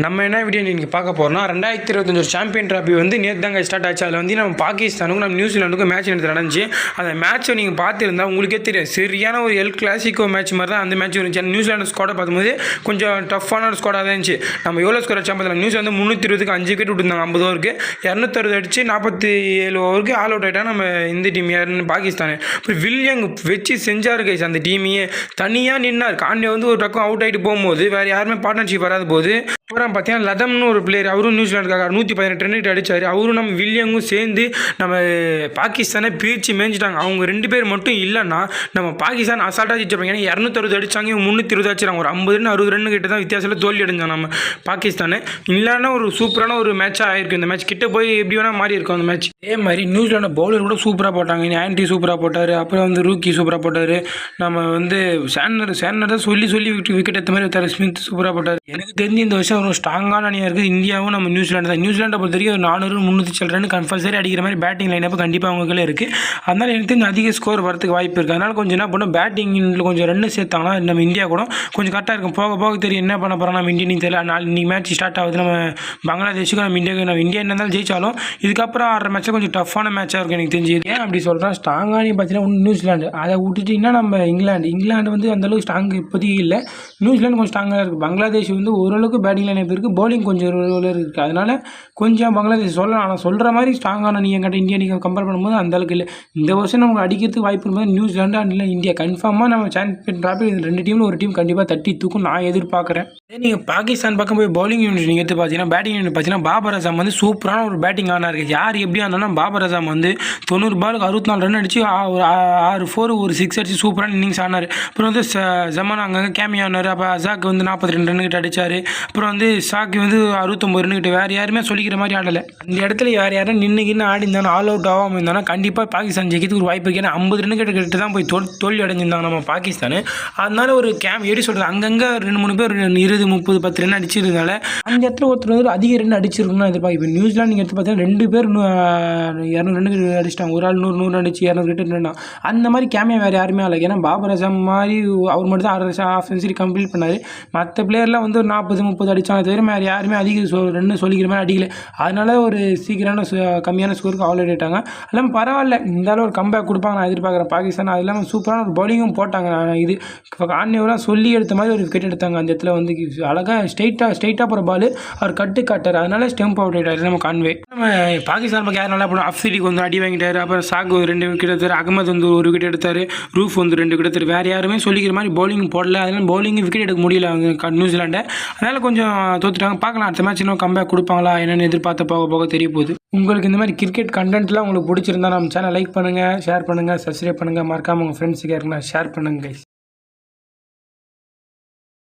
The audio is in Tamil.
நம்ம என்ன வீடியோ நீங்கள் பார்க்க போகிறோம்னா ரெண்டாயிரத்தி இருபத்தஞ்சு ஒரு சாம்பியன் ட்ராஃபி வந்து நேற்று தாங்க ஸ்டார்ட் ஆச்சு. அதில் வந்து நம்ம பாகிஸ்தானுக்கும் நம்ம நியூசிலாண்டுக்கும் மேட்ச் எடுத்து நடந்துச்சு. அந்த மேட்ச்சை நீங்கள் பார்த்துருந்தா உங்களுக்கே தெரியும். சரியான ஒரு எல் கிளாசிக்கோ மேட்ச் மாதிரி தான் அந்த மேட்ச் இருந்துச்சு. அந்த நியூசிலாண்டு ஸ்குவாடை பார்க்கும்போது கொஞ்சம் டஃப்பான ஒரு ஸ்குவாடாக தான் இருந்துச்சு. நம்ம எவ்வளோ ஸ்கோர் அடிச்சா பார்த்தா நியூசிலாந்து முந்நூற்றி இருபதுக்கு அஞ்சு விக்கெட் விட்டுருந்தாங்க ஐம்பது ஓவருக்கு இரநூத்தறுபது அடிச்சு நாற்பத்தி ஏழு ஓவருக்கு ஆல் அவுட் ஆகிட்டா நம்ம இந்த டீம் யாருன்னு பாகிஸ்தான். இப்போ வில்லியங் வச்சு செஞ்சார் கைஸ் அந்த டீமையே தனியாக நின்னார். காண்டே வந்து ஒரு பக்கம் அவுட் ஆகிட்டு போகும்போது வேறு யாருமே பார்ட்னர்ஷிப் வராத போது அப்புறம் பார்த்தீங்கன்னா லதம்னு ஒரு பிளேயர் அவரும் நியூசிலாண்டுக்காக நூற்றி பதினெட்டு ரன் அடிச்சார். அவரும் நம்ம வில்லியங்கும் சேர்ந்து நம்ம பாகிஸ்தானை பிரித்து மேய்ஞ்சிட்டாங்க. அவங்க ரெண்டு பேர் மட்டும் இல்லைன்னா நம்ம பாகிஸ்தான் அசால்ட்டாக ஜெயிச்சிருப்பாங்க. ஏன்னா இரநூத்தறுபது அடிச்சாங்க இவங்க முந்நூற்றி இருபது அடிச்சாங்க. ஒரு ஐம்பது ரன் அறுபது ரன் கிட்ட தான் வித்தியாசத்தில் தோல்வி அடைஞ்சாங்க நம்ம பாகிஸ்தானு. இல்லைன்னா ஒரு சூப்பரான ஒரு மேட்சாக ஆயிருக்கு. இந்த மேட்ச் கிட்ட போய் எப்படி வேணால் மாறி இருக்கும் அந்த மேட்ச் அதே மாதிரி நியூசிலாண்டு பவுலர் கூட சூப்பராக போட்டாங்க. ஆன்டி சூப்பராக போட்டார். அப்புறம் வந்து ரூக்கி சூப்பராக போட்டார். நம்ம வந்து சேனர் சேனர் தான் சொல்லி சொல்லி விட்டு விக்கெட் எடுத்த மாதிரி ஸ்மித் சூப்பராக போட்டார். எனக்கு தெரிஞ்சு இந்த வருஷம் ஒரு ஸ்ட்ராங்கான அணியாக இருக்குது. இந்தியாவும் நம்ம நியூசிலாண்டு தான். நியூசிலாண்டை பொறுத்த வரைக்கும் ஒரு நானூறு முந்நூற்றி சில ரன் கம்பல்சரி அடிக்கிற மாதிரி பேட்டிங் லைனப் கண்டிப்பாக அவங்க இருக்குது அதனால் எனக்கு தெரிஞ்சு அதிக ஸ்கோர் வரதுக்கு வாய்ப்பு இருக்குது அதனால் கொஞ்சம் என்ன பண்ணும் பேட்டிங்கில் கொஞ்சம் ரன் சேர்த்தாங்கன்னா நம்ம இந்தியா கூட கொஞ்சம் கரெக்டாக இருக்கும். போக போக தெரியும் என்ன பண்ண போகிறோம் நம்ம இந்தியன் தெரியல. நாள் இன்னைக்கு மேட்ச் ஸ்டார்ட் ஆகுது. நம்ம பங்களாதேஷுக்கு நம்ம இந்தியாவுக்கு நம்ம இந்தியா என்ன இருந்தாலும் ஜெயிச்சாலும் இதுக்கப்புறம் ஆடுற மேட்ச்சை கொஞ்சம் டஃப்பான மேட்சாக இருக்கும் எனக்கு தெரிஞ்சு. ஏன் அப்படி சொல்கிறேன் ஸ்ட்ராங்காக பார்த்தீங்கன்னா ஒன்று நியூசிலாந்து அதை விட்டுட்டிங்கன்னா நம்ம இங்கிலாந்து இங்கிலாந்து வந்து அந்தளவுக்கு ஸ்ட்ராங் இப்போதைக்கு இல்லை. நியூசிலாண்டு கொஞ்சம் ஸ்ட்ராங்காக இருக்குது பங்களாதேஷ் வந்து ஓரளவுக்கு பேட்டிங் லைன் இருக்குது பவுலிங் கொஞ்சம் இருக்குது அதனால் கொஞ்சம் பங்களாதேஷ் சொல்லலாம் ஆனால் சொல்கிற மாதிரி ஸ்ட்ராங்கான நீ எங்கிட்ட இந்தியா நீங்கள் கம்பேர் பண்ணும்போது அந்த அளவுக்கு இல்லை. இந்த வருஷம் நமக்கு அடிக்கிறதுக்கு வாய்ப்பு இருக்கும்போது நியூசிலாண்டு அண்ட் இல்லை இந்தியா கன்ஃபார்மாக நம்ம சாம்பியன் ட்ராஃபி இந்த ரெண்டு டீமில் ஒரு டீம் கண்டிப்பாக தட்டி தூக்கும் நான் எதிர்பார்க்குறேன். நீங்கள் பாகிஸ்தான் பக்கம் போய் பவுலிங் யூனிட் நீங்கள் எடுத்து பார்த்தீங்கன்னா பேட்டிங் யூனிட் பார்த்தீங்கன்னா பாபர் அசாம் வந்து சூப்பரான ஒரு பேட்டிங் ஆனார் யார் எப்படி ஆனாலும் பாபர் அசாம் வந்து தொண்ணூறு பாலுக்கு அறுபத்தி நாலு ரன் அடிச்சு ஒரு ஆறு ஃபோர் ஒரு சிக்ஸ் அடிச்சு சூப்பரான இன்னிங்ஸ் ஆனார். அப்புறம் வந்து ஜமானா ஜமான் அங்கங்கே கேமியா ஆனார். அப்போ அசாக் வந்து நாற்பத்தி ரெண்டு ரன் கிட்ட அடிச்சார். அப்புறம் வந்து சாக்கி வந்து அறுபத்தொம்பது ரன் வேறு யாருமே சொல்லிக்கிற மாதிரி ஆடலை. அந்த இடத்துல யார் யாரும் நின்றுக்கின்னு ஆடி இருந்தாலும் ஆல் அவுட் ஆகாமல் இருந்தாலும் கண்டிப்பாக பாகிஸ்தான் ஜெயிக்கிறதுக்கு ஒரு வாய்ப்பு இருக்குது ஏன்னா ஐம்பது ரன்னு கிட்ட கிட்ட தான் போய் தோல் தோல்வி அடைஞ்சிருந்தாங்க நம்ம பாகிஸ்தான். அதனால ஒரு கேம் எப்படி சொல்கிறது அங்கங்கே ரெண்டு மூணு பேர் இருபது முப்பது பத்து ரன் அடிச்சிருந்தால அந்த இடத்துல ஒருத்தர் வந்து அதிக ரன் அடிச்சிருக்கணும்னு எதிர்பார்க்க இப்போ நியூசிலாந்து நீங்கள் எடுத்து பார்த்தீங்கன்னா ரெண்டு பேர் இரநூறு ரன் அடிச்சிட்டாங்க. ஒரு ஆள் நூறு நூறு அடிச்சு இரநூறு கிட்ட ரன் அந்த மாதிரி கேமியா வேறு யாருமே ஆகலை ஏன்னா பாபர் அசாம் மாதிரி அவர் மட்டும் தான் ஆறு ஆஃப் செஞ்சுரி கம்ப்ளீட் பண்ணார் மற்ற பிளேயர்லாம் வந்து ஒரு நாற்பது முப்பது அடி அடித்தாங்க தவிர வேறு யாருமே அதிக சொ ரன்னு சொல்லிக்கிற மாதிரி அடிக்கல. அதனால ஒரு சீக்கிரமான கம்மியான ஸ்கோருக்கு ஆல் ஆகிட்டாங்க எல்லாம் பரவாயில்ல. இருந்தாலும் ஒரு கம்பேக் கொடுப்பாங்க நான் எதிர்பார்க்குறேன். பாகிஸ்தான் அது இல்லாமல் சூப்பரான ஒரு பவுலிங்கும் போட்டாங்க. நான் இது ஆன்யவராக சொல்லி எடுத்த மாதிரி ஒரு விக்கெட் எடுத்தாங்க. அந்த இடத்துல வந்து அழகாக ஸ்ட்ரைட்டாக ஸ்ட்ரைட்டாக போகிற பால் அவர் கட்டு காட்டார். அதனால ஸ்டெம்ப் அவுட் ஆகிட்டார் நம்ம கான்வே நம்ம பாகிஸ்தான் பக்கம் யார் நல்லா போனோம் அஃப்ரிக்கு வந்து அடி வாங்கிட்டார். அப்புறம் சாக் ஒரு ரெண்டு விக்கெட் எடுத்தார். அகமது வந்து ஒரு விக்கெட் எடுத்தார். ரூஃப் வந்து ரெண்டு விக்கெட் எடுத்தார். வேறு யாருமே சொல்லிக்கிற மாதிரி பவுலிங் போடல. அதனால பவுலிங் விக்கெட் எடுக்க முடியல நியூசிலாண்டை. அதனால் கொஞ்சம் தோத்துட்டாங்க. பார்க்கலாம் அடுத்த மேட்ச் இன்னும் கம்பேக் கொடுப்பாங்களா? என்னென்னு எதிர்பார்த்த போக போக தெரிய போகுது உங்களுக்கு இந்த மாதிரி கிரிக்கெட் கண்டென்ட்லாம் உங்களுக்கு பிடிச்சிருந்தா நம்ம சேனல் லைக் பண்ணுங்கள் ஷேர் பண்ணுங்கள் சப்ஸ்கிரைப் பண்ணுங்கள் மறக்காம உங்கள் ஃப்ரெண்ட்ஸுக்கு யாருக்குன்னா ஷேர் பண்ணுங்கள் கைஸ்